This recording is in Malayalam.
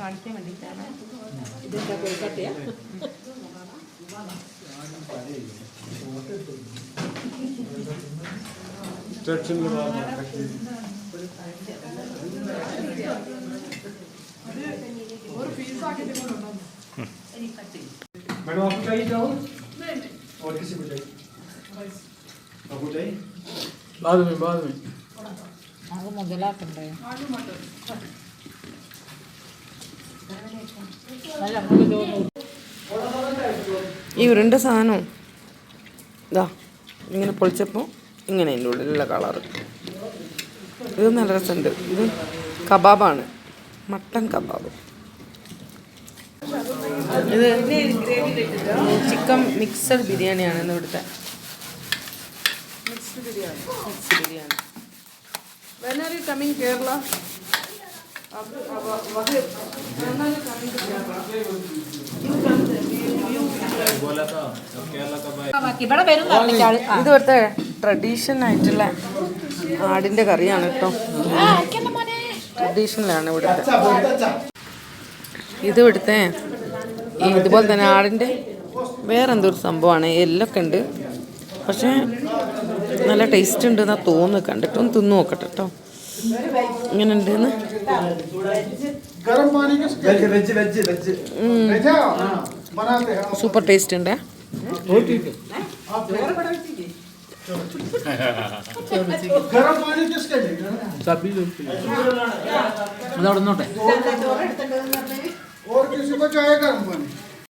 കാണിക്കാൻ വേണ്ടിയിട്ടാണ് ഇതെന്താ കൊഴുക്കട്ടയാ मैडम आपको चाहिए चावल और किसी को चाहिए आपको चाहिए बाद में बाद में അത് മുതലാക്കണ്ടേ? ഈ ഉരുണ്ട സാധനം ഇതാ ഇങ്ങനെ പൊളിച്ചപ്പോൾ ഇങ്ങനെ അതിന്റെ ഉള്ളിലുള്ള കളറ്. ഇത് നല്ല രസമുണ്ട്. ഇത് കബാബാണ്. Mutton kebab. ഇത് ചിക്കൻ മിക്സഡ് ബിരിയാണിയാണ് ഇന്ന് ഇവിടുത്തെ. Mixed biryani. Mix biryani. When you coming coming Kerala ഇത് ഇവിടുത്തെ ട്രഡീഷണൽ ആയിട്ടുള്ള ആടിന്റെ കറിയാണ് കേട്ടോ. ട്രഡീഷണലാണ് ഇവിടുത്തെ. ഇത് ഇവിടുത്തെ ഇതുപോലെ തന്നെ ആടിന്റെ വേറെന്തൊരു എന്തോ ഒരു സംഭവമാണ് എല്ലൊക്കെ ഉണ്ട്. പക്ഷെ നല്ല ടേസ്റ്റ് ഉണ്ട് എന്നാ തോന്നുന്നു കണ്ടിട്ടൊന്ന് തിന്നു നോക്കട്ടെ കേട്ടോ. ഇങ്ങനെ ഉണ്ടെന്ന് സൂപ്പർ ടേസ്റ്റ് ഉണ്ട് ഗരം പാനി സബി നോട്ടെ